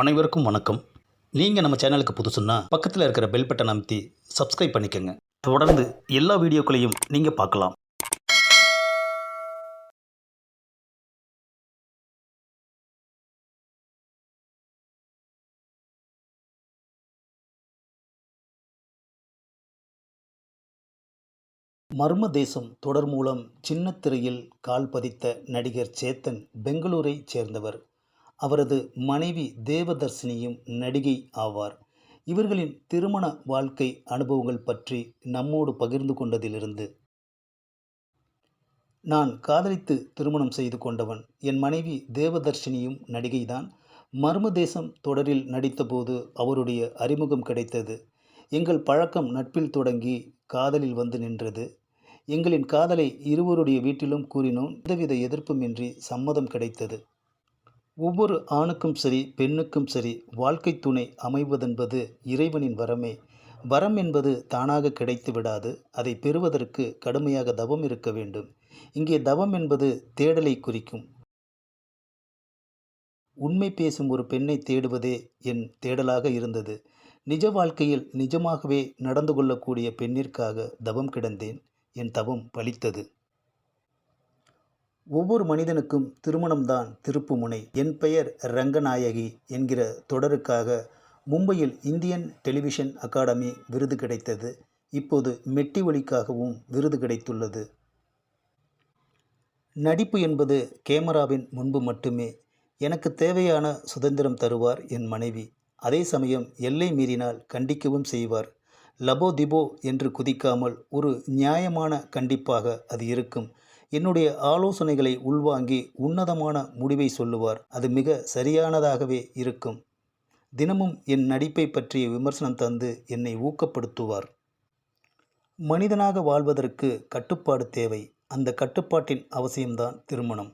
அனைவருக்கும் வணக்கம். நீங்கள் நம்ம சேனலுக்கு புதுசுன்னா பக்கத்தில் இருக்கிற பெல் பட்டன் அமைத்தி சப்ஸ்கிரைப் பண்ணிக்கோங்க. தொடர்ந்து எல்லா வீடியோக்களையும் நீங்கள் பார்க்கலாம். மர்ம தேசம் தொடர் மூலம் சின்னத்திரையில் கால் பதித்த நடிகர் சேத்தன் பெங்களூரை சேர்ந்தவர். அவரது மனைவி தேவதர்சினியும் நடிகை ஆவார். இவர்களின் திருமண வாழ்க்கை அனுபவங்கள் பற்றி நம்மோடு பகிர்ந்து கொண்டதிலிருந்து நான் காதலித்து திருமணம் செய்து கொண்டவன் என் மனைவி தேவதர்ஷினியும் நடிகைதான். மர்ம தேசம் தொடரில் நடித்தபோது அவருடைய அறிமுகம் கிடைத்தது. எங்கள் பழக்கம் நட்பில் தொடங்கி காதலில் வந்து நின்றது. எங்களின் காதலை இருவருடைய வீட்டிலும் கூறினோம். எந்தவித எதிர்ப்புமின்றி சம்மதம் கிடைத்தது. ஒவ்வொரு ஆணுக்கும் சரி பெண்ணுக்கும் சரி வாழ்க்கை துணை அமைவதென்பது இறைவனின் வரமே. வரம் என்பது தானாக கிடைத்து விடாது அதை பெறுவதற்கு கடுமையாக தவம் இருக்க வேண்டும். இங்கே தவம் என்பது தேடலை குறிக்கும். உண்மை பேசும் ஒரு பெண்ணை தேடுவதே என் தேடலாக இருந்தது. நிஜ வாழ்க்கையில் நிஜமாகவே நடந்து கொள்ளக்கூடிய பெண்ணிற்காக தவம் கிடந்தேன். என் தவம் பலித்தது. ஒவ்வொரு மனிதனுக்கும் திருமணம்தான் திருப்பு முனை என் பெயர் ரங்கநாயகி என்கிற தொடருக்காக மும்பையில் இந்தியன் டெலிவிஷன் அகாடமி விருது கிடைத்தது. இப்போது மெட்டி ஒலிக்காகவும் விருது கிடைத்துள்ளது. நடிப்பு என்பது கேமராவின் முன்பு மட்டுமே. எனக்கு தேவையான சுதந்திரம் தருவார் என் மனைவி. அதே சமயம் எல்லை மீறினால் கண்டிக்கவும் செய்வார். லபோ திபோ என்று குதிக்காமல் ஒரு நியாயமான கண்டிப்பாக அது இருக்கும். என்னுடைய ஆலோசனைகளை உள்வாங்கி உன்னதமான முடிவை சொல்லுவார். அது மிக சரியானதாகவே இருக்கும். தினமும் என் நடிப்பை பற்றிய விமர்சனம் தந்து என்னை ஊக்கப்படுத்துவார். மனிதனாக வாழ்வதற்கு கட்டுப்பாடு தேவை. அந்த கட்டுப்பாட்டின் அவசியம்தான் திருமணம்.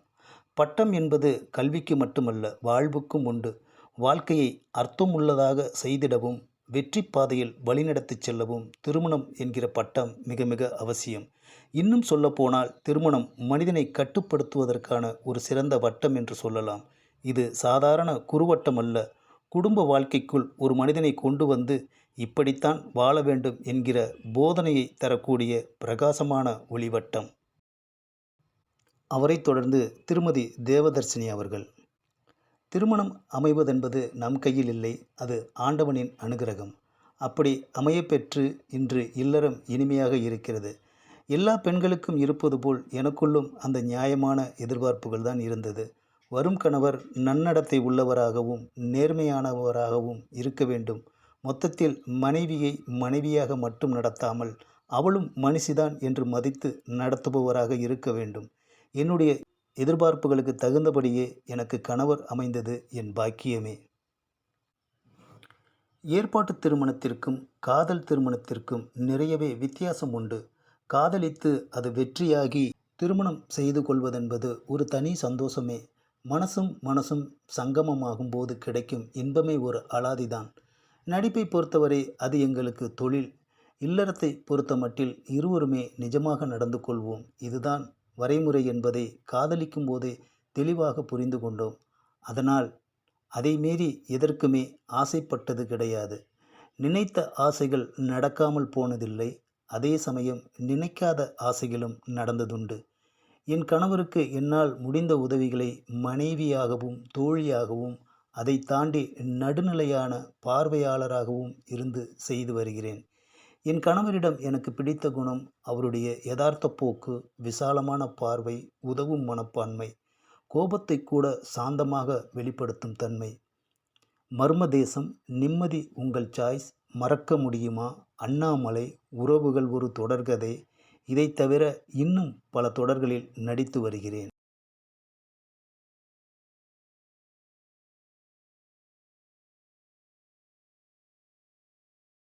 பட்டம் என்பது கல்விக்கு மட்டுமல்ல வாழ்வுக்கும் உண்டு. வாழ்க்கையை அர்த்தமுள்ளதாக செய்திடவும் வெற்றி பாதையில் வழிநடத்திச் செல்லவும் திருமணம் என்கிற பட்டம் மிக மிக அவசியம். இன்னும் சொல்லப்போனால் திருமணம் மனிதனை கட்டுப்படுத்துவதற்கான ஒரு சிறந்த வட்டம் என்று சொல்லலாம். இது சாதாரண குறுவட்டம் அல்ல. குடும்ப வாழ்க்கைக்குள் ஒரு மனிதனை கொண்டு வந்து இப்படித்தான் வாழ வேண்டும் என்கிற போதனையை தரக்கூடிய பிரகாசமான ஒளிவட்டம். அவரைத் தொடர்ந்து திருமதி தேவதர்சினி அவர்கள். திருமணம் அமைவதென்பது நம் கையில் இல்லை. அது ஆண்டவனின் அனுகிரகம். அப்படி அமையப்பெற்று இன்று இல்லறம் இனிமையாக இருக்கிறது. எல்லா பெண்களுக்கும் இருப்பது போல் எனக்குள்ளும் அந்த நியாயமான எதிர்பார்ப்புகள் தான் இருந்தது. வரும் கணவர் நன்னடத்தை உள்ளவராகவும் நேர்மையானவராகவும் இருக்க வேண்டும். மொத்தத்தில் மனைவியை மனைவியாக மட்டும் நடத்தாமல் அவளும் மனுஷிதான் என்று மதித்து நடத்துபவராக இருக்க வேண்டும். என்னுடைய எதிர்பார்ப்புகளுக்கு தகுந்தபடியே எனக்கு கணவர் அமைந்தது என் பாக்கியமே. ஏற்பாட்டு திருமணத்திற்கும் காதல் திருமணத்திற்கும் நிறையவே வித்தியாசம் உண்டு. காதலித்து அது வெற்றியாகி திருமணம் செய்து கொள்வதென்பது ஒரு தனி சந்தோஷமே. மனசும் மனசும் சங்கமமாகும் போது கிடைக்கும் இன்பமே ஒரு அலாதிதான். நடிப்பை பொறுத்தவரை அது எங்களுக்கு தொழில். இல்லறத்தை பொறுத்த மட்டில் இருவருமே நிஜமாக நடந்து கொள்வோம். இதுதான் வரைமுறை என்பதை காதலிக்கும் போதே தெளிவாக புரிந்து கொண்டோம். அதனால் அதை மீறி எதற்குமே ஆசைப்பட்டது கிடையாது. நினைத்த ஆசைகள் நடக்காமல் போனதில்லை. அதே சமயம் நினைக்காத ஆசைகளும் நடந்ததுண்டு. என் கணவருக்கு என்னால் முடிந்த உதவிகளை மனைவியாகவும் தோழியாகவும் அதை தாண்டி நடுநிலையான பார்வையாளராகவும் இருந்து செய்து வருகிறேன். என் கணவரிடம் எனக்கு பிடித்த குணம் அவருடைய யதார்த்த போக்கு விசாலமான பார்வை உதவும் மனப்பான்மை கோபத்தை கூட சாந்தமாக வெளிப்படுத்தும் தன்மை. மர்ம தேசம் நிம்மதி உங்கள் சாய்ஸ் மறக்க முடியுமா? அண்ணாமலை உறவுகள் ஒரு தொடர்கதை. இதை தவிர இன்னும் பல தொடர்களில் நடித்து வருகிறேன்.